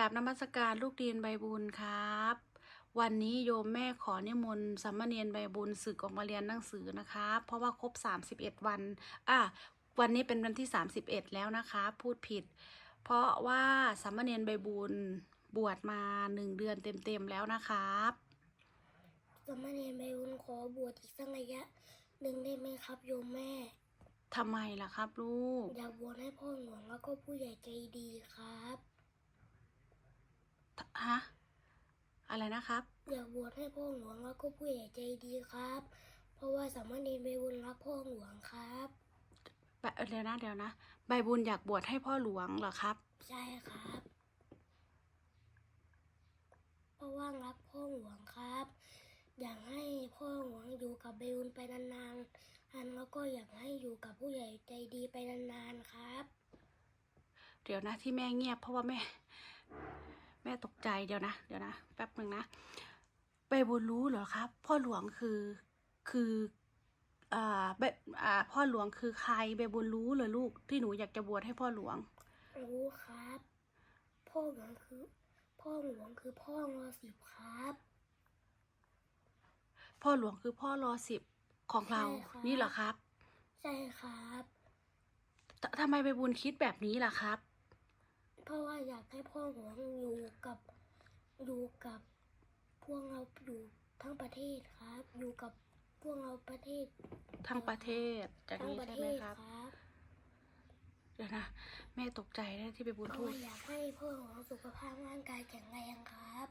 ราบนมัสการลูกเรียนใบบุญครับ วันนี้โยมแม่ขอนิมนต์สามเณรใบบุญสึกออกมาเรียนหนังสือนะครับเพราะว่าครบ 31 วันอะวันนี้เป็นวันที่ 31 แล้วนะคะ พูดผิด เพราะว่าสามเณรใบบุญบวชมาหนึ่งเดือนเต็มๆแล้วนะครับสามเณรใบบุญขอบวชอีกสักระยะหนึ่งได้ไหมครับโยมแม่ทำไมล่ะครับลูก อยากบวชให้พ่อหลวงแล้วก็ผู้ใหญ่ใจดีครับ ฮะ อะไร นะครับอยากบวชให้พ่อหลวงแล้วก็ผู้ใหญ่ใจดีครับ เพราะว่าสามเณรใบบุญรักพ่อหลวงครับแปะเดี๋ยวนะเดี๋ยวนะ ใบบุญอยากบวชให้พ่อหลวงเหรอครับ ใช่ครับ เพราะว่ารักพ่อหลวงครับ อยากให้พ่อหลวงอยู่กับใบบุญไปนานๆอันแล้วก็อยากให้อยู่กับผู้ใหญ่ใจดีไปนานๆครับ เดี๋ยวนะที่แม่เงียบเพราะว่าแม่ แม่ตกใจเดี๋ยวนะ เดี๋ยวนะ แป๊บหนึ่งนะใบบุญรู้เหรอครับ พ่อหลวงคือคืออ่าใบอ่าพ่อหลวงคือใครใบบุญรู้เหรอลูกที่หนูอยากจะบวชให้พ่อหลวง รู้ครับ พ่อหลวงคือ พ่อหลวงคือพ่องอสิบครับ พ่อหลวงคือพ่อรอสิบของเรา ใช่ครับ นี่เหรอครับใช่ครับ ททำไมใบบุญคิดแบบนี้ล่ะครับ เพราะว่าอยากให้พ่อหลวงอยู่กับอยู่กับพวกเราอยู่ทั้งประเทศครับ อยู่กับพวกเราประเทศทั้งประเทศจากทั้งนี้ประใช่เทไหมศครับครับ เดี๋ยวนะ แม่ตกใจนะที่ใบบุญเพราะพูดว่าอยากให้พ่อหลวงสุขภาพร่างกายแข็งแรงครับ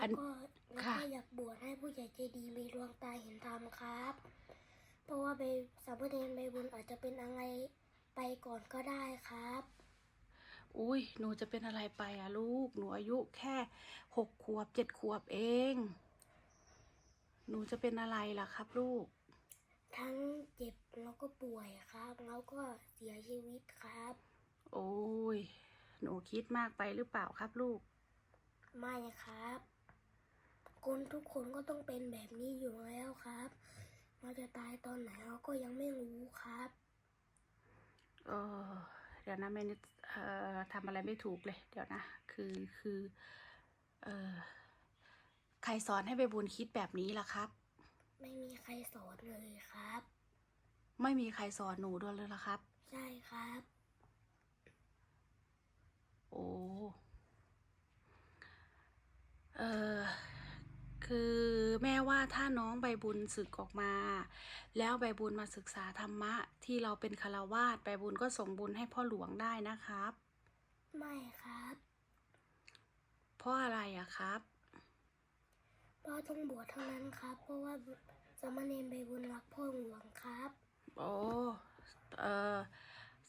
อัแล้วนก็แล้วค่ะก็อยากบวชให้ผู้ใหญ่ใจดีมีดวงตาเห็นธรรมครับ เพราะว่าไปสามเณรใบบุญอาจจะเป็นอะไรไปก่อนก็ได้ครับ อุ้ยหนูจะเป็นอะไรไปอะลูก หนูอายุแค่หกขวบเจ็ดขวบเอง หนูจะเป็นอะไรล่ะครับ ลูก ทั้งเจ็บแล้วก็ป่วยครับ แล้วก็เสียชีวิตครับ โอ้ย หนูคิดมากไปหรือเปล่าครับลูก ไม่ครับ คนทุกคนก็ต้องเป็นแบบนี้อยู่แล้วครับเราจะตายตอนไหนเราก็ยังไม่รู้ครับ เออเดี๋ยวนะแม่นิดเอ่อ ทำอะไรไม่ถูกเลย เดี๋ยวนะ คือคือเออใครสอนให้ใบบุญคิดแบบนี้ล่ะครับ ไม่มีใครสอนเลยครับ ไม่มีใครสอนหนูด้วยเลยล่ะครับ ใช่ครับ โอ้เออคือ แม่ว่าถ้าน้องใบบุญศึกออกมา แล้วใบบุญมาศึกษาธรรมะ ที่เราเป็นคารวาสใบบุญก็ส่งบุญให้พ่อหลวงได้นะครับ ไม่ครับ เพราะอะไรอะครับพ่อต้องบวชเท่านั้นครับ เพราะว่าสามเณรใบบุญรักพ่อหลวงครับ โอ้เออ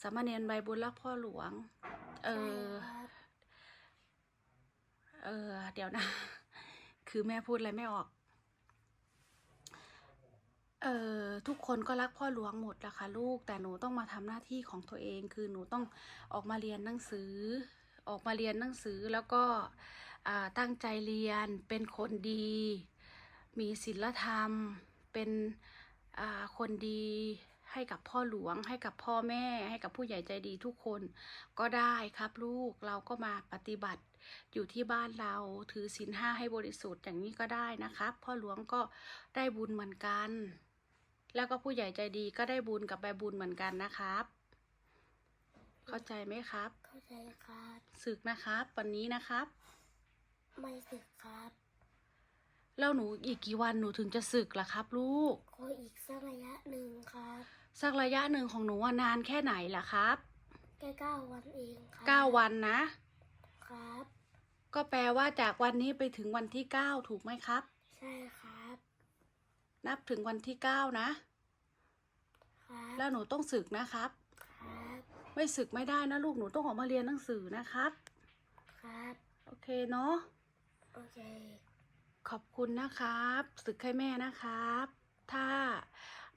สามเณรใบบุญรักพ่อหลวง เอใช่อครับเออเดี๋ยวนะ คือแม่พูดอะไรไม่ออก เออทุกคนก็รักพ่อหลวงหมดละค่ะลูก แต่หนูต้องมาทำหน้าที่ของตัวเอง คือหนูต้องออกมาเรียนหนังสือ ออกมาเรียนหนังสือแล้วก็ตั้งใจเรียนเป็นคนดี มีศีลธรรม เป็นคนดีให้กับพ่อหลวง ให้กับพ่อแม่ ให้กับผู้ใหญ่ใจดีทุกคนก็ได้ครับลูกเราก็มาปฏิบัติอยู่ที่บ้านเราถือศีลห้าให้บริสุทธิ์อย่างนี้ก็ได้นะครับ พ่อหลวงก็ได้บุญเหมือนกัน แล้วก็ผู้ใหญ่ใจดีก็ได้บุญกับใบบุญเหมือนกันนะครับ เข้าใจไหมครับ เข้าใจครับศึกนะครับ วันนี้นะครับ ไม่สึกครับ แล้วหนูอีกกี่วันหนูถึงจะศึกล่ะครับ ลูกขออีกสักระยะหนึ่งครับสักระยะหนึ่งของหนูอะนานแค่ไหนล่ะครับแค่เก้าวันเองครับเก้าวันนะ ครับ ก็แปลว่าจากวันนี้ไปถึงวันที่เก้าถูกไหมครับ ใช่ครับ นับถึงวันที่เก้านะ ครับแล้วหนูต้องศึกนะครับ ครับไม่ศึกไม่ได้นะลูกหนูต้องออกมาเรียนหนังสือนะครับ ครับโอเคเนาะโอเคขอบคุณนะครับ ศึกให้แม่นะครับ ถ้า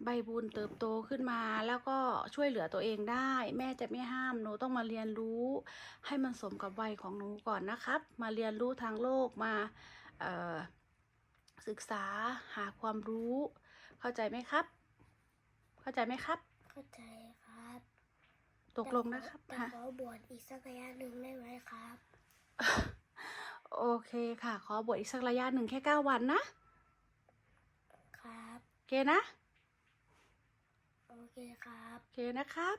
ใบบุญเติบโตขึ้นมา แล้วก็ช่วยเหลือตัวเองได้ แม่จะไม่ห้ามหนูต้องมาเรียนรู้ ให้มันสมกับวัยของหนูก่อนนะครับ มาเรียนรู้ทางโลกมาเอ่อศึกษาหาความรู้ เข้าใจไหมครับ เข้าใจไหมครับ เข้าใจครับตตกลงนะครับแต่ฮะขอบวชอีกสักระยะหนึ่งได้ไหมครับ โอเคค่ะ ขอบวชอีกสักระยะหนึ่งแค่เก้าวันนะ ครับโอเคนะ โอเคครับโอเคนะครับ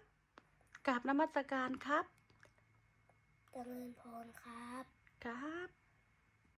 กราบนมัสการครับเจริญพรครับ ครับ